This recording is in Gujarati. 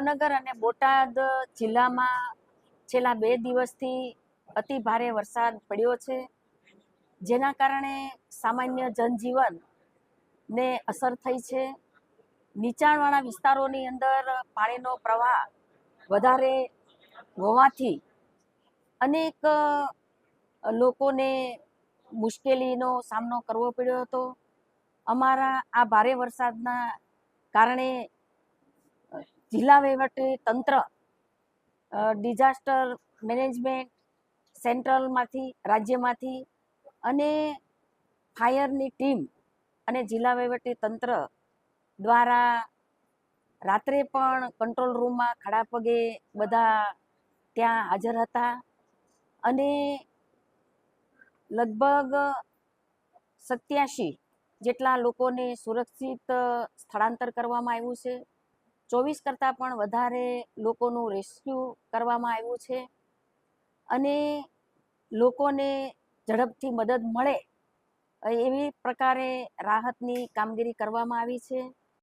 ભાવનગર અને બોટાદ જિલ્લામાં છેલ્લા બે દિવસથી અતિ ભારે વરસાદ પડ્યો છે. જેના કારણે સામાન્ય જનજીવન ને અસર થઈ છે. નીચાણવાળા વિસ્તારોની અંદર પાણીનો પ્રવાહ વધારે હોવાથી અનેક લોકોને મુશ્કેલીનો સામનો કરવો પડ્યો હતો. અમારા આ ભારે વરસાદના કારણે જિલ્લા વહીવટી તંત્ર ડિઝાસ્ટર મેનેજમેન્ટ સેન્ટ્રલમાંથી રાજ્યમાંથી અને ફાયરની ટીમ અને જિલ્લા વહીવટી તંત્ર દ્વારા રાત્રે પણ કંટ્રોલ રૂમમાં ખડા પગે બધા ત્યાં હાજર હતા અને લગભગ સત્યાસી જેટલા લોકોને સુરક્ષિત સ્થળાંતર કરવામાં આવ્યું છે. ચોવીસ કરતાં પણ વધારે લોકોનું રેસ્ક્યુ કરવામાં આવ્યું છે. અને લોકોને ઝડપથી મદદ મળે એવી પ્રકારે રાહતની કામગીરી કરવામાં આવી છે.